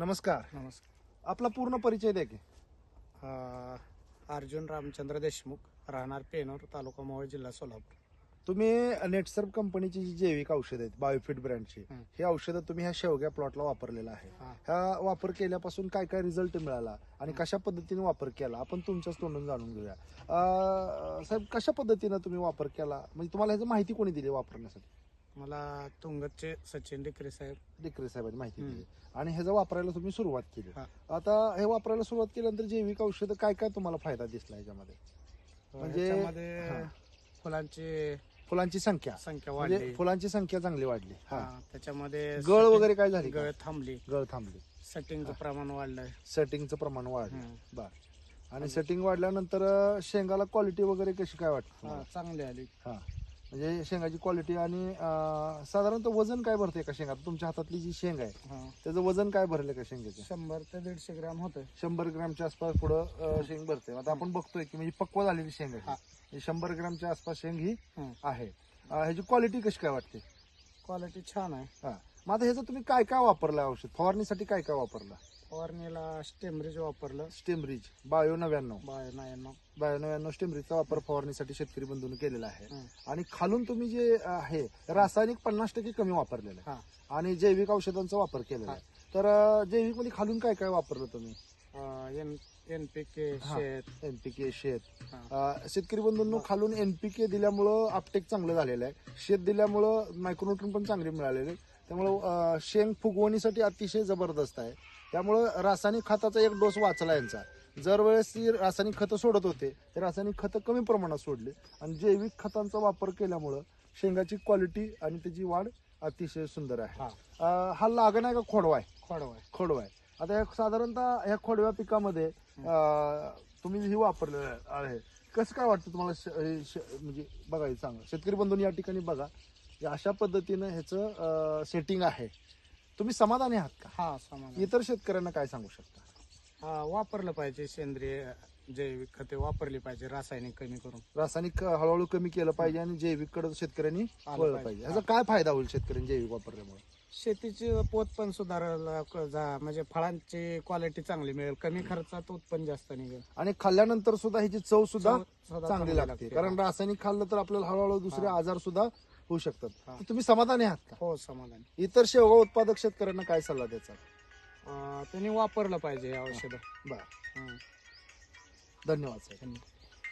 नमस्कार. नमस्कार. आपला पूर्ण परिचय द्या की. अ, अर्जुन रामचंद्र देशमुख राहणार पेनोर तालुका मोहोळ जिल्हा सोलापूर. तुम्ही नेटसर्फ कंपनीची जी जैविक औषध आहेत बायोफिट ब्रँडची हं. हे औषधं तुम्ही ह्या शेवग्या प्लॉटला वापरलेलं आहे. हा. ह्या वापर केल्यापासून काय काय रिझल्ट मिळाला आणि कशा पद्धतीने वापर केला आपण तुमच्याच तोंडून जाणून घेऊया. अं, साहेब कशा पद्धतीनं तुम्ही वापर केला? म्हणजे तुम्हाला ह्याची माहिती कोणी दिली वापरण्यासाठी? मला तुंगतचे सचिन डिकरे साहेब. डिक्रे साहेबांनी माहिती. दिली. आणि ह्याचं वापरायला तुम्ही सुरुवात केली. हा. आता हे वापरायला सुरुवात केल्यानंतर जैविक औषधं काय काय तुम्हाला फायदा दिसला याच्यामध्ये? म्हणजे- हा. फुलांची फुलांची संख्या. संख्या म्हणजे वाढली. फुलांची संख्या चांगली वाढली. हा. हा, त्याच्यामध्ये गळ setting- वगैरे काय झाली का? गळ थांबली. गळ थांबली. सेटिंगचं प्रमाण वाढलंय सेटिंगचं प्रमाण वाढलं. बर. आणि सेटिंग वाढल्यानंतर अं, शेंगाला क्वालिटी वगैरे कशी काय वाटते तुम्हाला? चांगली आली. हा. म्हणजे शेंगाची क्वालिटी आणि अं, साधारणतः वजन काय भरते का शेंगात? तुमच्या हातातली जी शेंग आहे हा. त्याचं वजन काय भरले का शेंगाचं? शंभर ते दीडशे ग्राम होतं शंभर ग्रामच्या आसपास पुढं अं, शेंग भरते आता आपण बघतोय की म्हणजे पक्व झालेली शेंग आहे. हा. ही शंभर ग्रामच्या आसपास शेंग ही हं. आहे. अं, ह्याची क्वालिटी कशी काय वाटते? क्वालिटी छान आहे. हा. मग आता ह्याचं तुम्ही काय काय वापरलं औषध? फवारणीसाठी काय काय वापरलं? फवारणीला स्टेमरेज वापरलं. स्टेमरीज बायो नव्याण्णव. बाय नायनो बायो नव्याण्णव स्टेमरीजचा वापर फवारणीसाठी शेतकरी बंधून केलेला आहे. आणि खालून तुम्ही जे आहे रासायनिक पन्नास टक्के कमी वापरलेलं आहे. हा. आणि जैविक औषधांचा वापर केलेला आहे. तर जैविकमध्ये खालून काय काय वापरलं तुम्ही? N NPK. शेत. एनपीके शेत. शेतकरी बंधूंनो खालून एनपीके दिल्यामुळं आपटेक चांगलं झालेलं आहे. शेत दिल्यामुळं मायक्रोन्यूट्रन पण चांगले मिळालेले त्यामुळं शेंग फुगवणीसाठी अतिशय जबरदस्त आहे. त्यामुळं रासायनिक खताचा एक डोस वाचला यांचा. जर वेळेस ती रासायनिक खतं सोडत होते ते रासायनिक खतं कमी प्रमाणात सोडले. आणि जैविक खतांचा वापर केल्यामुळं शेंगाची क्वालिटी आणि त्याची वाढ अतिशय सुंदर आहे. हा. हा लागण आहे का खोडवा आहे? खोडवा आहे. खोडवा आहे. आता साधारणतः ह्या खोडव्या पिकामध्ये तुम्ही ही वापरलेलं आहे. कसं काय वाटतं तुम्हाला म्हणजे बघा हे सांगा. शेतकरी बंधूंनी या ठिकाणी बघा. अशा पद्धतीनं ह्याचं सेटिंग आहे. तुम्ही समाधानी आहात का? हा समान इतर शेतकऱ्यांना काय सांगू शकता? हा वापरलं पाहिजे सेंद्रिय जैविक खते वापरली पाहिजे रासायनिक कमी करून. रासायनिक हळूहळू कमी केलं पाहिजे आणि जैविककडे शेतकऱ्यांनी वळलं पाहिजे. ह्याचा काय फायदा होईल शेतकऱ्यांनी जैविक वापरल्यामुळे? शेतीची पोत पण सुधारायला क- जा- म्हणजे फळांची क्वालिटी चांगली मिळेल कमी खर्चात उत्पन्न जास्त निघेल. आणि खाल्ल्यानंतर सुद्धा ह्याची चव सुद्धा चव चांगली लागते. कारण रासायनिक खाल्लं तर आपल्याला हळूहळू दुसरे. आजार सुद्धा होऊ शकतात. हा. तर तुम्ही समाधानी आहात का? हो समाधान. इतर शेवगा उत्पादक शेतकऱ्यांना काय सल्ला द्यायचा? अं, त्यांनी वापरलं पाहिजे औषध. बर. धन्यवाद साहेब